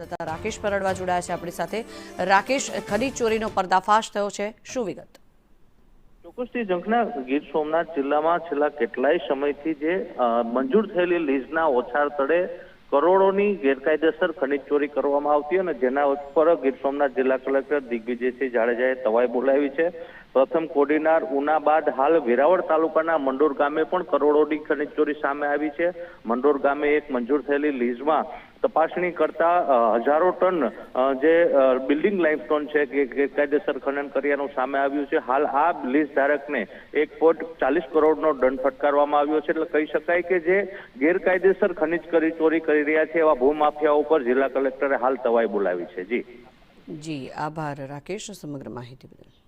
તથા રાકેશ પરડવા જોડાયા છે આપણી સાથે. રાકેશ, ખનીજ ચોરીનો પર્દાફાશ થયો છે. શું વિગત? ચોક્કસથી ઝંખના ગીર સોમનાથ જિલ્લામાં છેલ્લા કેટલાય સમયથી જે મંજૂર થયેલી લીઝના ઓછાર તળે કરોડોની ગેરકાયદેસર ખનીજ ચોરી કરવામાં આવતી અને જેના ઉપર ગીર સોમનાથ જિલ્લા કલેક્ટર દિગ્વિજયસિંહ જાડેજાએ તવાઈ બોલાવી છે. પ્રથમ કોડીનાર ઉના બાદ હાલ વેરાવળ તાલુકાના મંડોર ગામે પણ કરોડોની ખનીજ ચોરી સામે આવી છે. મંડોર ગામે એક મંજૂર થયેલી લીઝમાં તપાસણી કરતા હજારો ટન જે બિલ્ડિંગ લાઇમસ્ટોન છે કે ગેરકાયદેસર ખનન કર્યાનું સામે આવ્યું છે. હાલ આ લીઝ ધારકને એક પોઈન્ટ ચાલીસ કરોડનો દંડ ફટકારવામાં આવ્યો છે. એટલે કહી શકાય કે જે ગેરકાયદેસર ખનીજ કરી, ચોરી કરી રહ્યા છે, એવા ભૂમાફિયા ઉપર જિલ્લા કલેક્ટરે હાલ તવાઈ બોલાવી છે. જી. જી, આભાર. રાકેશ, સમગ્ર માહિતી બદલ.